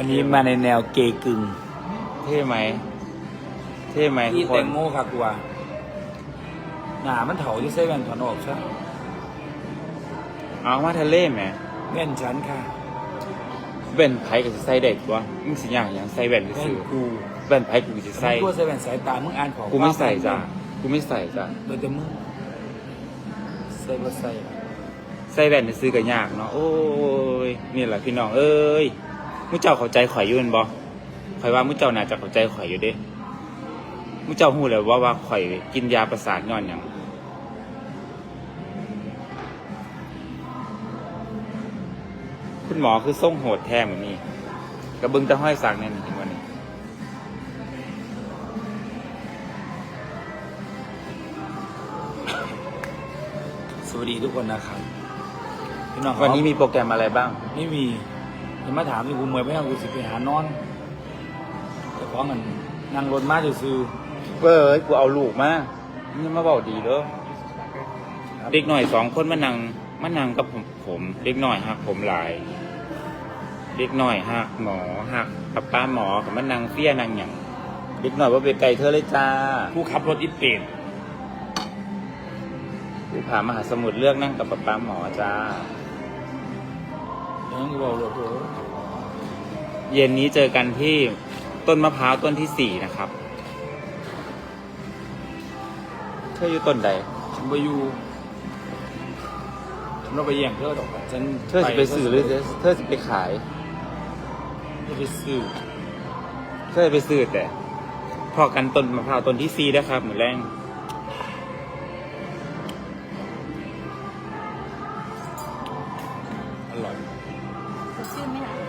วันนี้มาในแนวเกย์กึ่งเท่ไหม เท่ไหมทุที่กคแตนงโมค่ะกลัวหนามันเถาที่เซเว่นถอนออกซะเอามาทะเลไหมแว่นฉันค่ะแว่นไผ่กับสิใส่เด็กวะมึงสิอย่างอย่างใส่แว่นก็แว่นซื้อกูแว่นไผ่กูสิใส่ใส่ตัวเซเว่นสายตามึงอ่านของกูไม่ใส่จ้ะกูไม่ใส่จ้ะโดยแต่มึงใส่บ่ใส่ ใส่แว่นซื้อก็ยากเนาะโอ้ยนี่แหละพี่น้องเอ้ย มุเจ้าเข้าใจข่อยอยู่แม่นบ่ข่อยว่ามุเจ้าน่าจะเข้าใจข่อยอยู่เด้มุเจ้าฮู้แล้วว่าว่าข่อยกินยาประสาทย้อนหยังคุณหมอคือส่งโหดแท้เหมือนนี่กระเบึงตะห้อยสักเนี่ยนี่เห็นวันนี้สวัสดีทุกคนนะครับพี่น้องวันนี้มีโปรแกรมอะไรบ้าง ไม่มี จะมาถามที่กูเมื่อยไปยังกูสิไปหานอนแต่ของมันนั่งรถมาซื่อเว้ยกูเอาลูกมานี่มาบอกดีเด้อๆเด็กหน่อยสองคนมานั่งมานั่งกับผมผมเด็กหน่อยหักผมหลายเด็กหน่อยหักหมอหักป้าป้าหมอกับมานั่งเฟี้ยนั่งหยังเด็กหน่อยว่าไปไกลเธอเลยจ้าผู้ขับรถอีเป็ดผู้ผามหาสมุทรเลือกนั่งกับป้าป้าหมอจ้า ยังกูบอกเลยโอ้โหเย็นนี้เจอกันที่ต้นมะพร้าวต้นที่สี่นะครับเธออยู่ต้นใดฉันไปอยู่ฉันเราไปแย่งเธอดอกฉันเธอจะไปสื่อหรือเธอจะไปขายจะไปซื้อเธอจะไปซื้อแต่พอกันต้นมะพร้าวต้นที่สี่นะครับเหมือนแรง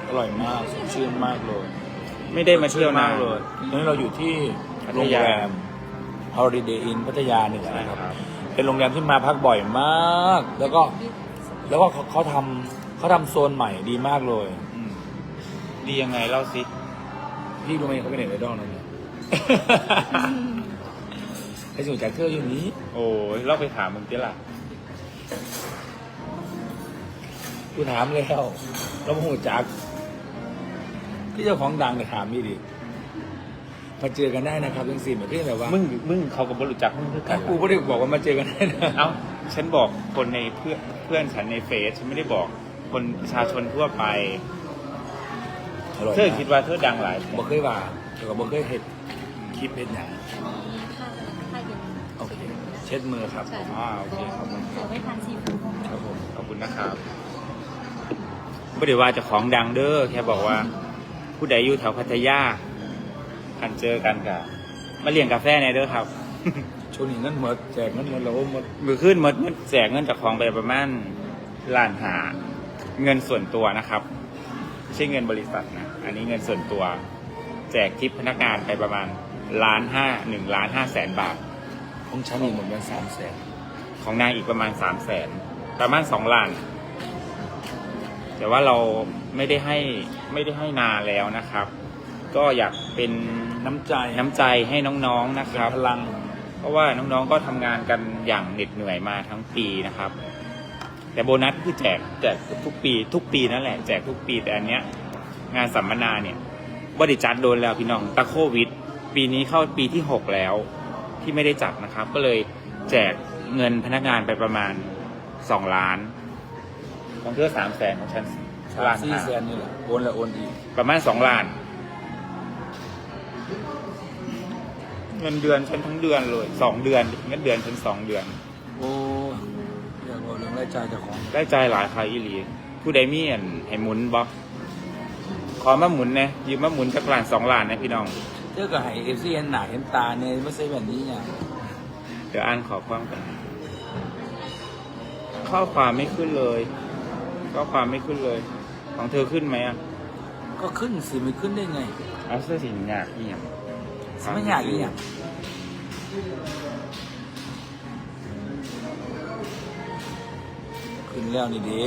อร่อยมากสดชื่นมากเลยไม่ได้มาเที่ยวนาสดชื่มกเลยตอนนี้เราอยู่ที่พัทโรงยา แรม Holiday Inn พัทยาเหนือใช่นะครับ ครับ เป็นโรงแรมที่มาพักบ่อยมาก แล้วก็แล้วก็เขาเขาทำเขาทำโซนใหม่ดีมากเลย อืมดียังไงเล่าสิพี่รู้ไหมเขาเป็นเน็ตไอดอลนั่นเนี่ยไอ้สูจากเครื่องอยู่นี้ โอ้ยเราไปถามมึงดิล่ะกูถามแล้วเราโมโหจัก พี่เจ้าของดังแต่ถามนี่ดิมาเจอกันได้นะครับยังสี่เหมือนพี่แบบว่ามึงมึงเขากับบรู้จักมึงคือกัถ้านกูไม่ได้บอกว่ามาเจอกันได้นะเอ้าฉันบอกคนในเพื่อนเพื่อนฉันในเฟซฉันไม่ได้บอกคนประชาชนทั่วไปอร่อยเธอมากคิดว่าเธอดังหลายบ่เคยว่าแต่ก็บ่เคยเห็นคลิปเห็นหนามีค่าค่าเย็นโอเคเช็ดมือครับใช่อ่าโอเคครับผมเจอไม่ทันซีฟู้ดครับผมขอบคุณนะครับไม่ได้ว่าเจะของดังเด้อแค่บอกว่า ผู้ใดอยู่แถวพัทยาคันเจอกันกับมาเลี้ยงกาแฟในอยเด้อครับ ช่วงนี้เงินหมดแจกเงินหมดแล้วหมดมือขึ้นหมดเงินแจกเงินจากของไปประมาณล้านหาเงินส่วนตัวนะครับไม่ใช่เงินบริษัทนะ อันนี้เงินส่วนตัว แจกทิปพนักงานไปประมาณล้านห้าหนึ่งล้านห้าแสนบาท ของฉันอีกหมดเงินสามแสนของนางอีกประมาณสามแสนประมาณสองล้าน แต่ว่าเราไม่ได้ให้ไม่ได้ให้นานแล้วนะครับ ก็อยากเป็นน้ำใจน้ำใจให้น้องๆนะคเป็นรับ พลัง เพราะว่าน้องๆก็ทำงานกันอย่างเหน็ดเหนื่อยมาทั้งปีนะครับ แต่โบนัสคือแจกแจกทุกปี ทุกปีนั่นแหละแจกทุกปีแต่อันเนี้ย งานสัมมนาเนี่ยบริจัดโดนแล้วพี่น้องตะโควิด ปีนี้เข้าปีที่หกแล้วที่ไม่ได้จัดนะครับ ก็เลยแจกเงินพนักงานไปประมาณสองล้าน ของเธอสามแสนของฉันสามล้านสี่ห้าแสนนี่แหละโอนแล้วโอนอีกประมาณสองล้าน เงินเดือนฉันทั้งเดือนเลยสองเดือนเงินเดือนฉันสองเดือน โอ้อยากบอกเรื่องรายจ่ายเจากของได้ใจหลายใครอีหลีผู้ใดมีอันให้หมุนบ่ขอมาหมุนนะยืมมาหมุนสักล้านสองล้านนะพี่น้อง เจ้าก็ให้เอฟซีเห็นหนาเห็นตาเนี่ยไม่ใช่แบบนี้เนี่ยเดี๋ยวอ่านขอความกัน ข้อความไม่ขึ้นเลย ข้อความไม่ขึ้นเลย ของเธอขึ้นไหมอะก็ขึ้นสิไม่ขึ้นได้ไงเอาเสื้อสีหยากนี่ยังไม่อยากอีกอย่างขึ้นแล้วนี่เด้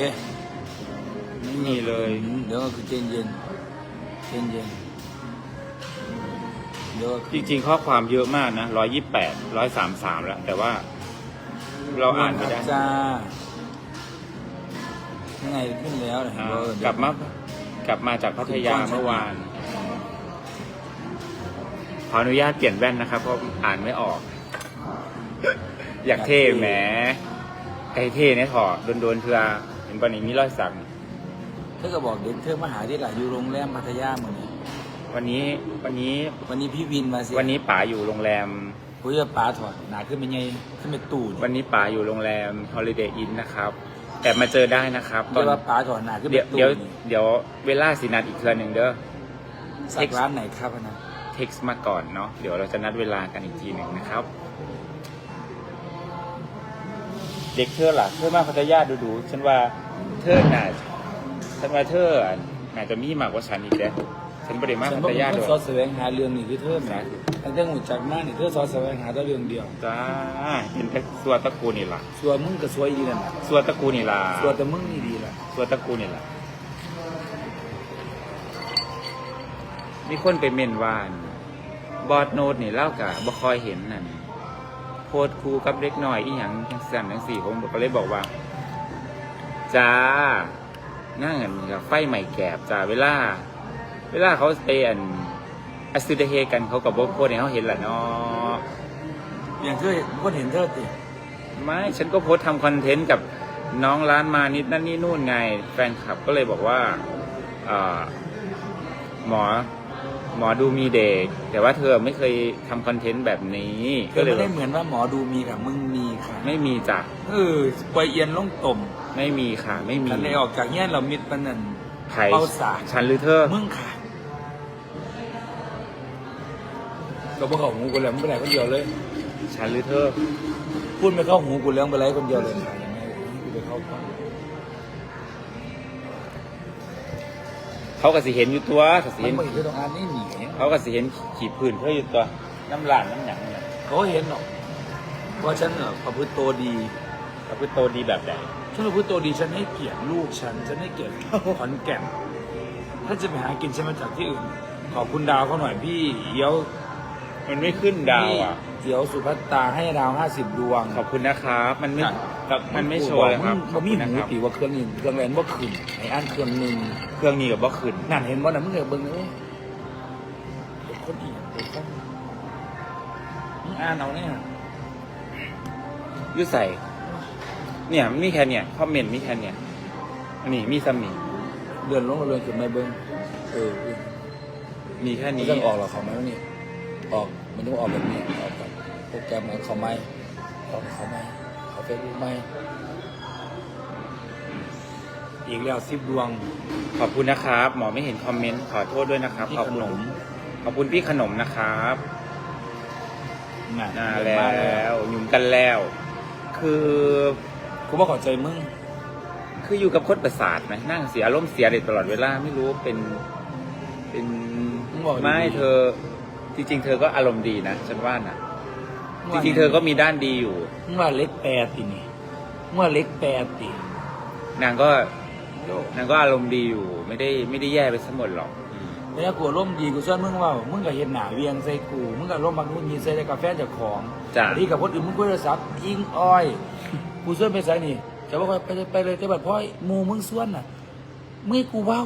ไม่มีเลยเดี๋ยวก็คือเย็นเย็นเย็นเย็นเดี๋ยวก็จริงๆข้อความเยอะมากนะร้อยยี่แปดร้อยสามสามแล้ว แต่ว่า เราอ่านไม่ได้ จ้า ยังไงขึ้นแล้วเนี่ยอ่าเดี๋ยวกลับมากลับมาจากพัทยาเมื่อวาน ขออนุญาตเปลี่ยนแว่นนะครับ เพราะอ่านไม่ออก อยากเท่แหมไอ้เท่เนี่ยถอดโดนๆเพื่อเห็นปะนี้มีรอยสักเธอก็บอกเด็กเธอมาหาที่หลายอยู่โรงแรมพัทยาเหมือนนี้วันนี้วันนี้วันนี้พี่วินมาสิวันนี้ป๋าอยู่โรงแรมคุยกับป๋าถอดหนาขึ้นเป็นไงขึ้นเป็นตู่วันนี้ป๋าอยู่โรงแรม Holiday Inn นะครับ แต่มาเจอได้นะครับตเรีอยนกว่าป๋าถอดหนาขึ้นเดี๋เป็ยวนตู่เดี๋ยวเดี๋ยวเวลาสินัดอีกเทือหนึ่งเด้อ สักร้านไหนครับนะเท็กซ์มาก่อนเนาะเดี๋ยวเราจะนัดเวลากันอีกทีหนึ่งนะครับ เด็กเธอล่ะเธอมาพัทยาดูดูๆฉันว่าเธอน่าฉันว่าเธอน่าจะมีมากกว่าฉันอีกแล้ว ฉันไม่ได้มาฉันพับอกทเป็นยาคด้นวยซอสแสวงหาเรื่องนี่คือเธอแหมตั้งแต่หูจักมากนี่เธอซอสแสวงหาแต่เรื่องเดียวจ้าเห็นแต่สัวตระกูลนี่ล่ะส่วนมึงก็สวยดีนั่นน่ะสัวตระกูลนี่ล่ะส่วนแต่มึงนี่ดีล่ะสัวตระกูลนี่ล่ะมีคนไปเม่นวาอั่นบอดโนดนี่เล่ากะบ่คอยเห็นนั่นโพดครูกับเล็กน้อยอีหยังจังสั่นจังสี่ผมก็เลยบอกว่าจ้านั่งอันนี้กับไฟใหม่แกบจ้าเวลา เวลาเขาไปอันอัสซิเดเฮกันเขากับโบโพดเนี่ยเขาเห็นแหละเนาะอย่างเธอคนเห็นเธอติไม่ฉันก็โพสต์ทำคอนเทนต์กับน้องร้านมานิดนั่นนี่นู่นไง แฟนคลับก็เลยบอกว่าเอ่อหมอหมอดูมีเด็ก แต่ว่าเธอไม่เคยทำคอนเทนต์แบบนี้เธก็อเลยไม่ได้เหมือนว่าหมอดูมีค่ะมึงมีค่ะ ไม่มีจ้ะเออปล่อยเอียนลงต่มไม่มีค่ะ ไม่มีคันเลยออกจากเงี้ยเรามิดปานนันไผ่เป้าสาฉันหรือเธอมึงค่ะ ก็บ่เข้าหูกูแล้วมึงไปไหนคนเดียวเลย ฉันหรือเธอ พูดไม่เข้าหูกูแล้วไปไหนคนเดียวเลยค่ะยังไงกูไปเข้าฟังเขาก็สิเห็นอยู่ตัวก็สิมัเห็นนไม่เห็นต้องอ่านนี่หนีเขาก็สิเห็นขีดผื่นเธออยู่ตัว น้ำลานน้ำหยังเนี่ยเขาเห็นหรอกว่าฉันเออประพฤติตัวดีเขาเป็นโตดีแบบไหนฉันประพฤติตัวดีฉันให้เกียรติลูกฉันฉันให้เกียรติขอนแก่นถ้าจะไปหากินฉันมาจากที่อื่น ขอบคุณดาวเขาหน่อยพี่เดี๋ยว มันไม่ขึ้นดาวอะ เดี๋ยวสุภัตตาให้ดาวห้าสิบดวง ขอบคุณนะครับ มันไม่ครับมันไม่โชว์เลยครับมันมีขอบหูคุณนะครับตีว่าเครื่องนี้เครื่องแรงว่าขึ้นไอ้อันเครื่องหนึ่งเครื่องนี้กับบ่ขึ้นนั่นเห็นว่าน่ะมึงเหลือเบิ่งเลยเด็กคนอีกเด็กคนมึงอ่านเอาเนี่ยอยุ่ใส่ เนี่ยมีแค่เนี่ยคอมเมนต์มีแค่เนี่ยอันนี้มีซัมมี่เดือนลงมาเลยขึ้นมาเบิ่งเออมีแค่มันนี้ต้องออกหรอเขาไหมวะนี่ออก มันต้องออกแบบนี้ออกกับโปรแกรมเอาเขาไหมออกเขาไหมเขาเฟซบุ๊กไหมอีกแล้วสิบดวง ขอบคุณนะครับ หมอไม่เห็นคอมเมนต์ขอโทษด้วยนะครับพี่ขอบขคุณนมขอบคุณพี่ขนมนะครับน่ะน่าเดินแล้มาแล้ววหยุ่มกันแล้ว คือกูว่าเขอใจมึงคืออยู่กับคนประสาทไหมนั่งเสียอารมณ์เสียเลยตลอดเวลาไม่รู้เป็นเป็นมึงบอกดีๆไม่เธอ จริง ๆ เธอก็อารมณ์ดีนะฉันว่านะจริงๆเธอก็มีด้านดีอยู่มึงว่าเล็กแปดตินี่มึงว่าเล็กแปดตินางก็นางก็อารมณ์ดีอยู่ ไม่ได้ไม่ได้แย่ไปทั้งหมดหรอกอืมแล้วกูร่มณ์ดีกูชวนมึงว่ามึงก็เห็นหนาเวียงใส่กูมึงก็ร่มบางมึงยินใส่ในกาแฟเจากของจ้ะที่กับคนอื่นมึงคุยโทรศัพท์อิงอ้อยกูชวนไปใส่นี่จะว่าไปเลยไปเลยแต่บัดพ่อยหมูมึงส่วนน่ะมึงให้กูเว้า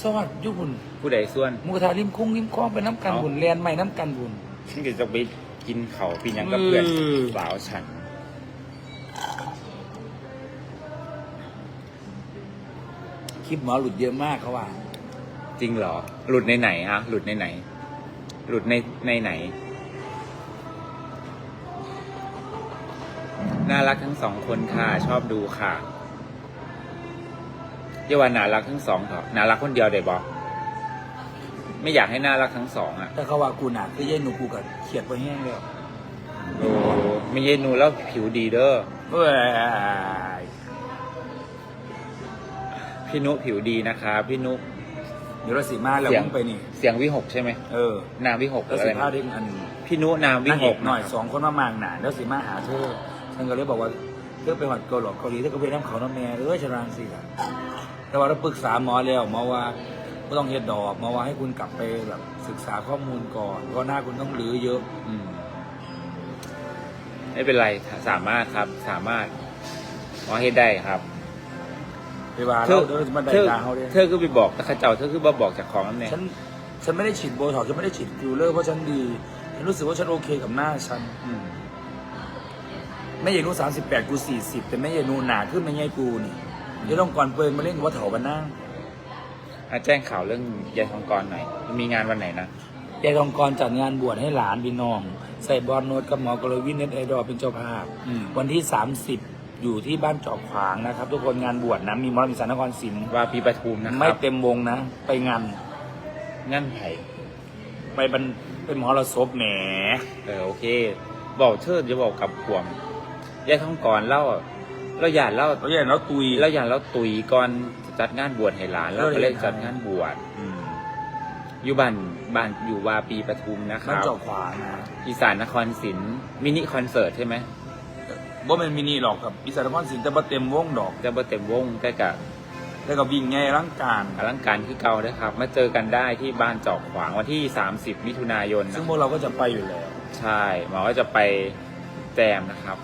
สวัสดีบุญผู้ใดส่วนหมูกระทะริมคงริมคลองไปน้ำกันบุญแลนใหม่น้ำกันบุญฉันก็จะไปกินเขาปีนังกับเพื่อนอืมสาวฉันคลิปหมอหลุดเยอะมากเขาว่า จริงเหรอ หลุดในไหนฮะหลุดในไหน หลุดในในไหน น่ารักทั้งสองคนค่ะ ชอบดูค่ะ เยาว่าน่ารักทั้งสองเถอะน่ารักคนเดียวเดี๋ยวบอกไม่อยากให้น่ารักทั้งสองอะแต่เขาว่ากูหนาคือเย็นหนูกูกับเขียดไปแห้งแล้วโอ้ไม่เย็นนูแล้วผิวดีเด้อเอ้ยพี่นุผิวดีนะคะพี่นุเดี๋ยวเราสีมาแล้วเสียงมึงไปนี่ เสียงวิหกใช่ไหมเออ นามวิหกหรืแล้วออะสีไรผ้านะเด้งอันพี่นุนามวินางหเอกกหน่อยสองคนมามางหนาแล้วสีมาหาเธอฉันก็เลยบอกว่าเธอไปหวัดเกาหลีเกาหลีเธอก็ไปน้ำเขาน้ำแม่เอ้ยชรางสิล่ะ แต่ว่าเราปรึกษาหมอแล้วหมอว่าไม่ต้องเฮ็ดดอกหมอว่าให้คุณกลับไปแบบศึกษาข้อมูลก่อนเพราะหน้าคุณต้องรื้อเยอะ อืมไม่เป็นไรสามารถครับ สามารถหมอเฮ็ดได้ครับไปว่าเธเราอเดี๋ยวจะมาได้เธอด่าเขาเลยเธอก็ไปบอกแต่เข้าเจ้าเธอคือบ่บอกจากของนั่นเองฉันฉันไม่ได้ฉีดโบท็อกซ์ฉันไม่ได้ฉีดฟิลเลอร์เพราะฉันดีฉันรู้สึกว่าฉันโอเคกับหน้าฉันอืมแม่ใหญ่นูสามสิบแปดกูสี่สิบแต่แม่ใหญ่นูหนาขึ้นไม่ใหญ่กูนี่ เดี๋ยวต้องก่อนเปิดมาเล่นว่าเถาบันนั่งอะแจ้งข่าวเรื่องยายทองกรหน่อย มีงานวันไหนนะยายทองกรจัดงานบวชให้หลานพี่น้อง ใส่บอลโนดกับหมอกรวินเน็ตไอดอลเป็นเจ้าภาพ อืมวันที่ 30 อยู่ที่บ้านจอบขวางนะครับ ทุกคนงานบวชนะ มีหมอลำอีสานนครศรีว่าปีปทุมนะคไม่รับเต็มวงนะ ไปงานงั้นไผ่ไปเป็นเป็นหมอระศพแหม เออโอเค บอกเธอจะบอกกับขวมยายทองกรเล่า เราอยากเล่าเราอย่างเราตุย เราอยากเราตุยก่อนจัดงานบวชให้หลานเราก็เลยเราเลยจัดงานบวชอืมอยู่บ้านบ้านอยู่วาปีปทุมนะคบ้านรับจอบขวางนะอีสานนครศิลป์มินิคอนเสิร์ตใช่ไหมว่ามันมินิหรอกกับอีสานนครศรีแต่บ่เต็มวงดอก จะบ่เต็มวงแต่กับแล้วก็วิ่งไงร่างกายอลังการคือเก่านะครับ มาเจอกันได้ที่บ้านจอกขวางวันที่ 30 มิถุนายนซึ่งนะพวกเราก็จะไปอยู่แล้ว ใช่หมอก็จะไปแจมนะครับ